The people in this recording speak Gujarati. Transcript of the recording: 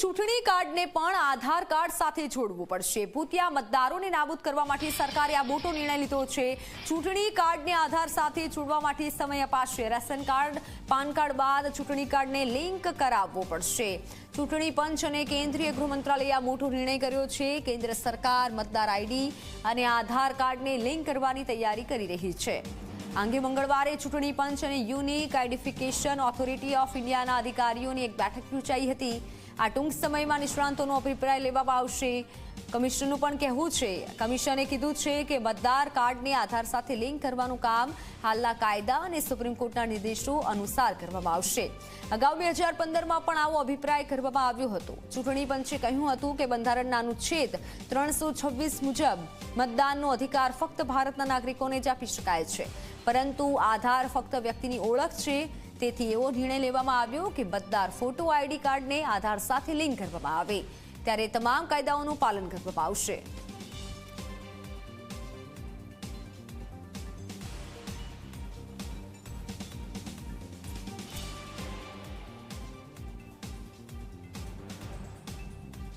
ચૂંટણી કાર્ડને પણ આધાર કાર્ડ સાથે જોડવું પડશે. ભૂતિયા મતદારોને નાબૂદ કરવા માટે સરકારે આ મોટો નિર્ણય લીધો છે. ચૂંટણી કાર્ડને આધાર સાથે જોડવા માટે સમય અપાશે. રેશન કાર્ડ, પાન કાર્ડ બાદ ચૂંટણી કાર્ડને લિંક કરાવવો પડશે. ચૂંટણી પંચ અને કેન્દ્રીય ગૃહ મંત્રાલયે આ મોટો નિર્ણય કર્યો છે. કેન્દ્ર સરકાર, મતદાર આઈડી અને આધાર કાર્ડને લિંક કરવાની તૈયારી કરી રહી છે. આંગે મંગળવારે ચૂંટણી પંચ અને યુનિક આઈડેન્ટિફિકેશન ઓથોરિટી ઓફ ઇન્ડિયાના અધિકારીઓની એક બેઠક યોજાઈ હતી. આ ટૂંક સમયમાં નિષ્ણાંતોનો અભિપ્રાય લેવામાં આવશે. કમિશનનું પણ કહેવું છે. કમિશને કીધું છે કે મતદાર કાર્ડને આધાર સાથે લિંક કરવાનું કામ હાલના કાયદા અને સુપ્રીમ કોર્ટના નિર્દેશો અનુસાર કરવામાં આવશે. અગાઉ બે હજાર પંદરમાં પણ આવો અભિપ્રાય કરવામાં આવ્યો હતો. ચૂંટણી પંચે કહ્યું હતું કે બંધારણના અનુચ્છેદ ત્રણસો મુજબ મતદાનનો અધિકાર ફક્ત ભારતના નાગરિકોને જ આપી શકાય છે. પરંતુ આધાર ફક્ત વ્યક્તિની ઓળખ છે. તેથી એવો નિર્ણય લેવામાં આવ્યો કે મતદાર ફોટો આઈડી કાર્ડને આધાર સાથે લિંક કરવામાં આવે. ત્યારે તમામ કાયદાઓનું પાલન કરવામાં આવશે.